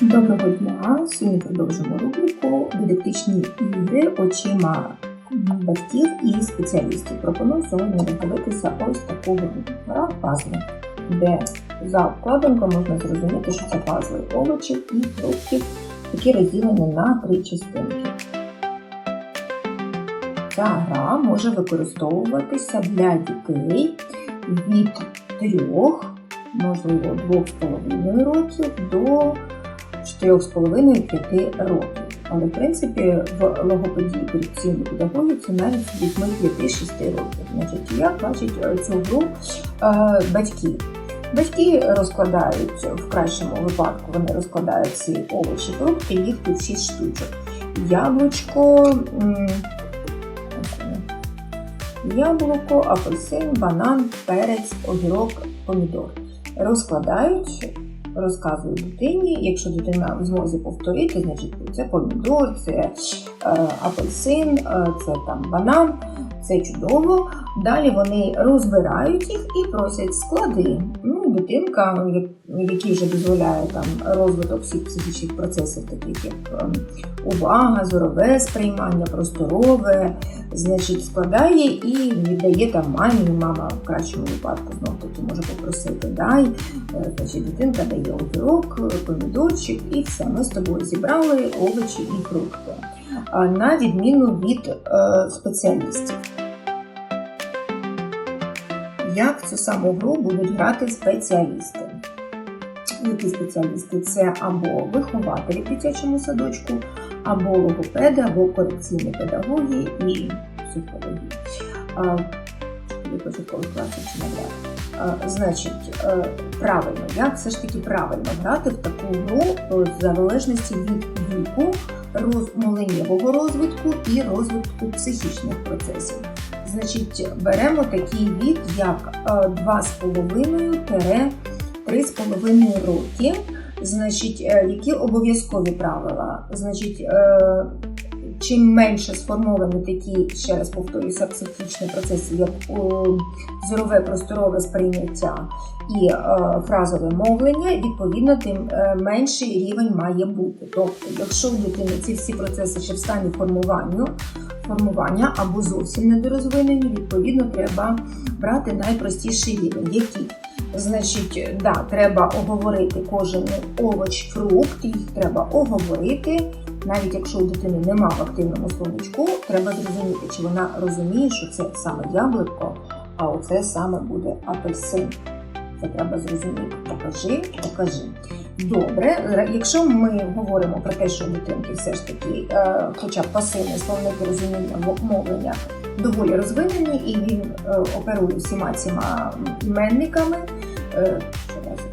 Доброго дня! Сьогодні продовжимо рубрику Дидактичні ігри очима батьків і спеціалістів. Пропоную сьогодні роздивитися ось таку гру. Гра пазли, де за обкладинкою можна зрозуміти, що це пазли овочів і фруктів, які розділені на три частинки. Ця гра може використовуватися для дітей від трьох, можливо, двох з половиною років до 4,5-5 років. Але, в принципі, в логопедії корекційній педагогіці навіть з дітьми 5-6 років. Значить, як бачать е, цю гру е, батьки? Батьки розкладають в кращому випадку, вони розкладають ці овочі, фрукти, їх тут 6 штучок. Яблучко, яблуко, апельсин, банан, перець, огірок, помідор. Розкладають розказую дитині. Якщо дитина в змозі повторити, значить це помідор, це е, апельсин, е, це там банан, це чудово. Далі вони розбирають їх і просять склади. Ну, дитинка, якій вже дозволяє там розвиток всіх психічних процесів, таких як ем, увага, зорове сприймання, просторове, значить, складає і віддає там мамі. Мама в кращому випадку знов таки може попросити дай. Е, значить, дитинка дає огірок, помідорчик і все. Ми з тобою зібрали овочі і фрукти. На відміну від е, спеціалістів як цю саму гру будуть грати спеціалісти. Які спеціалісти? Це або вихователі в дитячому садочку, або логопеди, або корекційні педагоги і психологи. Значить, е, правильно, як все ж таки правильно грати в таку гру в залежності від віку, розмоленнєвого розвитку і розвитку психічних процесів. Значить, беремо такий вік, як 2,5-3,5 е, роки. Значить, е, які обов'язкові правила? Значить, е, чим менше сформовані такі, ще раз повторюся, психічні процеси, як зорове просторове сприйняття і фразове мовлення, відповідно, тим менший рівень має бути. Тобто, якщо у дитини ці всі процеси ще в стані формування, формування або зовсім недорозвинені, відповідно, треба брати найпростіший рівень. Який? Значить, да, треба оговорити кожен овоч, фрукт, їх треба оговорити. Навіть якщо у дитини нема в активному словничку, треба зрозуміти, чи вона розуміє, що це саме яблуко, а оце саме буде апельсин. Це треба зрозуміти. Покажи, покажи. Добре, якщо ми говоримо про те, що дитинки все ж таки, е, хоча б пасивне словники розуміння мовлення доволі розвинені, і він е, оперує всіма цими іменниками, е,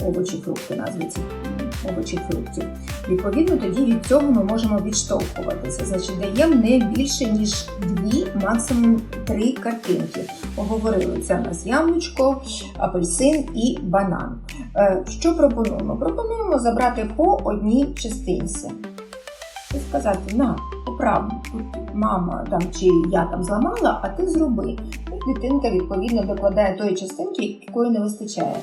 овочі, фрукти, назви цих овочів, фруктів. Відповідно, тоді від цього ми можемо відштовхуватися. Значить, даємо не більше, ніж дві, максимум три картинки. Поговорили, це у нас яблучко, апельсин і банан. Е, що пропонуємо? Пропонуємо забрати по одній частинці. І сказати, на, поправ, мама там чи я там зламала, а ти зроби. І дитинка, відповідно, докладає тої частинки, якої не вистачає.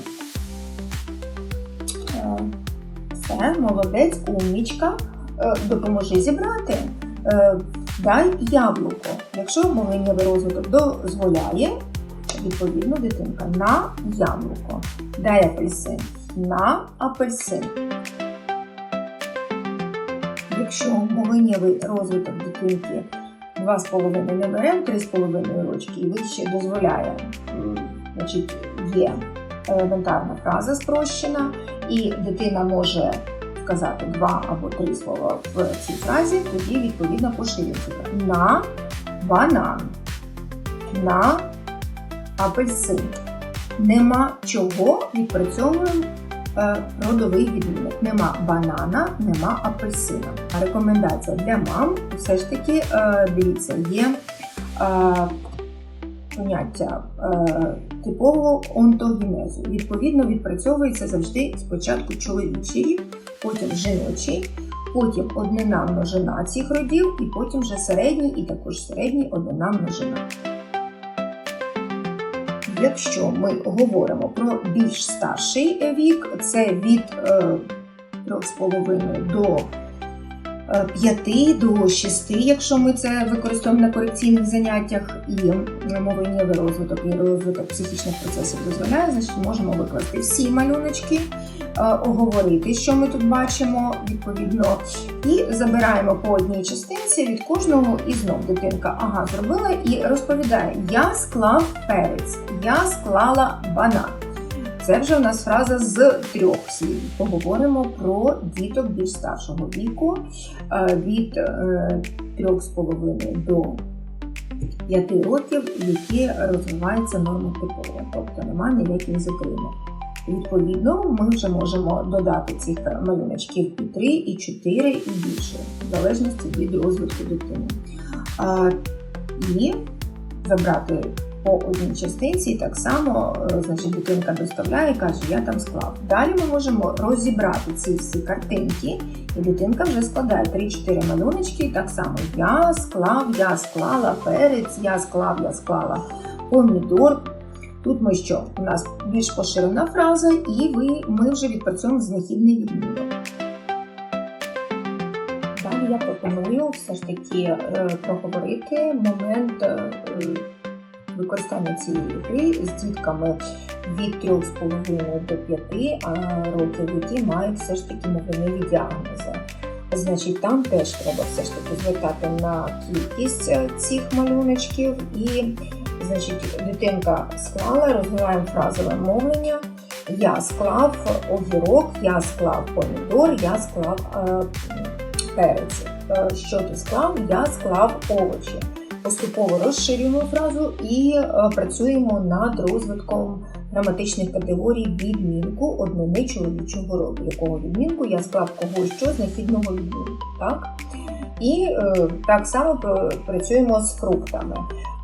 Все, молодець, умнічка, е, допоможи зібрати. Дай яблуко. Якщо мовленнєвий розвиток дозволяє, відповідно, дитинка на яблуко. Дай апельсин на апельсин. Якщо мовленнєвий розвиток дитинки 2,5 не беремо, 3,5 рочки і вище дозволяє, значить, є елементарна фраза спрощена, і дитина може сказати два або три слова в цій фразі, тоді відповідно поширюється на банан, на апельсин. Нема чого відпрацьовуємо е, родовий відмінок. Нема банана, нема апельсина. А рекомендація для мам все ж таки, е, дивіться, є е, поняття типового онтогенезу. Відповідно, відпрацьовується завжди спочатку чоловічий потім жіночий, потім однина множина цих родів, і потім вже середній і також середній однина множина. Якщо ми говоримо про більш старший вік, це від 3,5 до 5 до 6, якщо ми це використовуємо на корекційних заняттях, і мовленнєвий розвиток і розвиток психічних процесів дозволяє, значить можемо викласти всі малюночки, е, оговорити, що ми тут бачимо, відповідно, і забираємо по одній частинці від кожного і знов дитинка ага зробила і розповідає: Я склав перець, я склала банан. Це вже у нас фраза з трьох слів. Поговоримо про діток більш старшого віку е, від 3,5 до 5 років, які розвиваються нормотипово, тобто немає ніяких затримок. Відповідно, ми вже можемо додати цих малюночків і 3, і 4, і більше, в залежності від розвитку дитини. А, І забрати по одній частинці, так само е, значить, дитинка доставляє і каже, я там склав. Далі ми можемо розібрати ці всі картинки, і дитинка вже складає 3-4 малюночки, і так само я склав, я склала перець, я склав, я склала помідор. Тут ми що? У нас більш поширена фраза, і ви, ми вже відпрацьовуємо знахідний відмінок. Далі я пропоную все ж таки е, проговорити момент е, використання цієї гри з дітками від 3,5 до 5 років, які мають все ж таки мовленеві діагнози. Значить, там теж треба все ж таки звертати на кількість е, цих малюночків і значить, дитинка склала, розвиваємо фразове мовлення. Я склав огірок, я склав помідор, я склав е, перець. Е, що ти склав? Я склав овочі. Поступово розширюємо фразу і е, працюємо над розвитком граматичних категорій відмінку однини чоловічого роду. Якого відмінку я склав когось що з нахідного відмінку. Так? І е, так само працюємо з фруктами.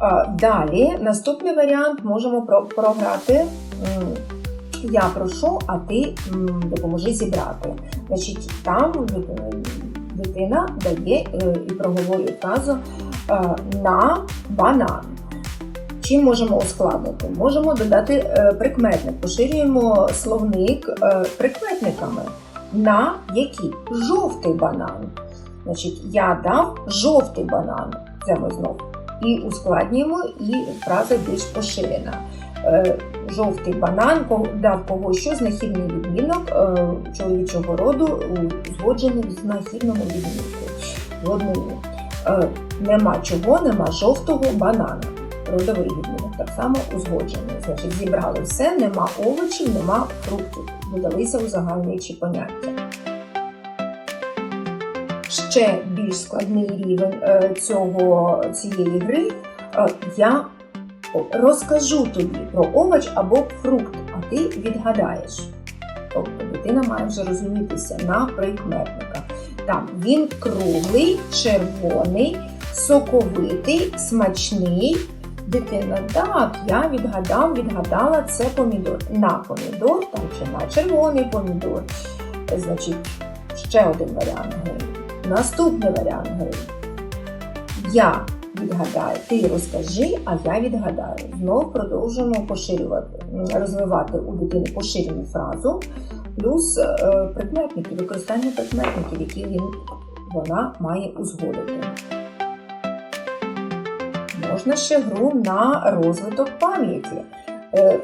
Е, далі, наступний варіант можемо про- програти. Я прошу, а ти допоможи зібрати. Значить, там дитина- дає е, і проговорює фразу на банан. Чим можемо ускладнити? Можемо додати е, прикметник. Поширюємо словник е, прикметниками. На який? Жовтий банан. Значить, я дав жовтий банан. Це ми знов. І ускладнюємо, і фраза більш поширена. Е, Жовтий банан дав когось що знахідний відмінок е, чоловічого роду, узгоджений в знахідному відмінку. Нема чого, нема жовтого банана. Родовий відмінок так само узгоджений. Значить, зібрали все, нема овочів, нема фруктів. Додалися узагальнюючі поняття. Ще більш складний рівень е, цього, цієї гри. Е, Я розкажу тобі про овоч або фрукт, а ти відгадаєш. Тобто дитина має вже розумітися на прикметника. Там він круглий, червоний, соковитий, смачний. Дитина, так, я відгадав, відгадала, це помідор. На помідор там чи на червоний помідор. Значить, ще один варіант гри. Наступний варіант гри. Я відгадаю, ти розкажи, а я відгадаю. Знов продовжуємо поширювати, розвивати у дитини поширену фразу, плюс е, прикметники, використання прикметників, які він, вона має узгодити. Можна ще гру на розвиток пам'яті. Е,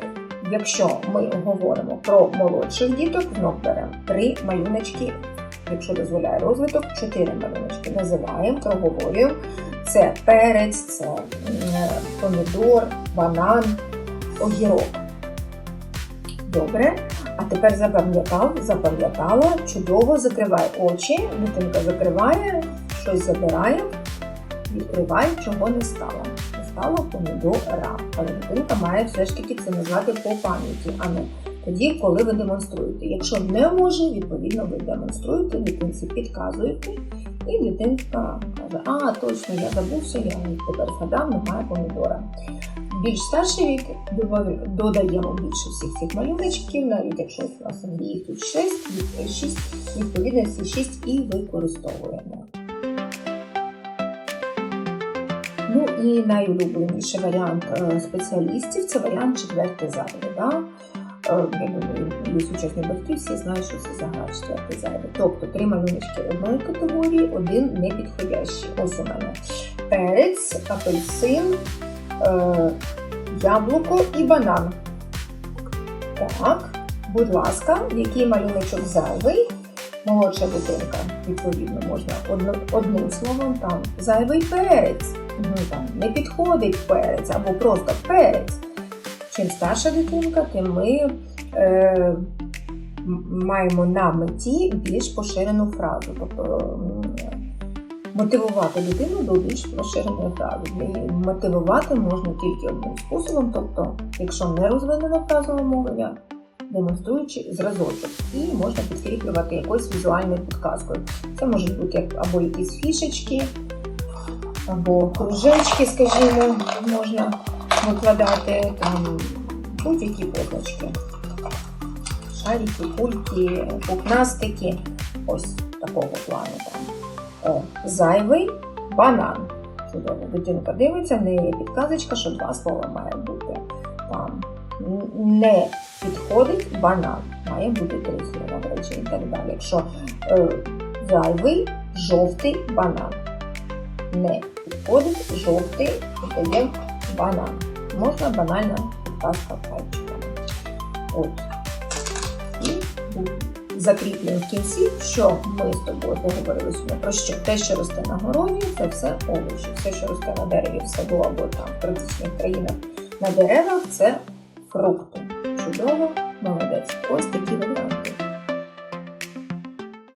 Якщо ми говоримо про молодших діток, знов беремо три малюночки, якщо дозволяє розвиток, чотири малюночки. Називаємо, проговорюємо. Це перець, це помідор, банан, огірок. Добре. А тепер запам'ятав, запам'ятала, чудово, закривай очі, дитинка закриває, щось забирає, відкривай, чого не стало. Стало помідора. Але дитинка має все ж таки це назвати по пам'яті, а не тоді, коли ви демонструєте. Якщо не може, відповідно ви демонструєте, дитинці підказуєте, і дитинка каже, а точно я забувся, я тепер згадав, немає помідора. Більш старший вік додаємо більше всіх цих малюночків, навіть якщо у нас їх тут 6, 6 відповідно всі 6 і використовуємо. І найулюбленіший варіант е, спеціалістів це варіант четвертий завжди. Да? Е, Я сучасні батьки, всі знають, що це загра четвертий зайвий. Тобто три малюночки одної категорії, один непідходящий. Ось у мене перець, апельсин, е, яблуко і банан. Так, будь ласка, який малюночок зайвий? Молодша дитинка, відповідно, можна одним словом там зайвий перець. Ну, там, не підходить перець або просто перець. Чим старша дитинка, тим ми е, маємо на меті більш поширену фразу. Тобто мотивувати дитину до більш поширеної фрази. І мотивувати можна тільки одним способом, тобто, якщо не розвинено фразове мовлення, демонструючи зразочок, і можна підкріплювати якоюсь візуальною підказкою. Це можуть бути або якісь фішечки, або кружечки, скажімо, можна викладати там будь-які позначки. Шарики, кульки, пухнастики. Ось такого плану там. О, зайвий банан. Чудово. Дитинка дивиться, в неї є підказочка, що два слова має бути. Там не підходить банан. Має бути три слова речі і так далі. Якщо е, зайвий жовтий банан. Не підходить жовтий, дає банан. Можна банальна підказка пальчиками. От. І закріплюємо в кінці, що ми з тобою поговорили про що те, що росте на городі, це все овочі. Все, що росте на дереві, в саду або там в тропічних країнах на деревах, це фрукти. Чудово, молодець. Ось такі варіанти.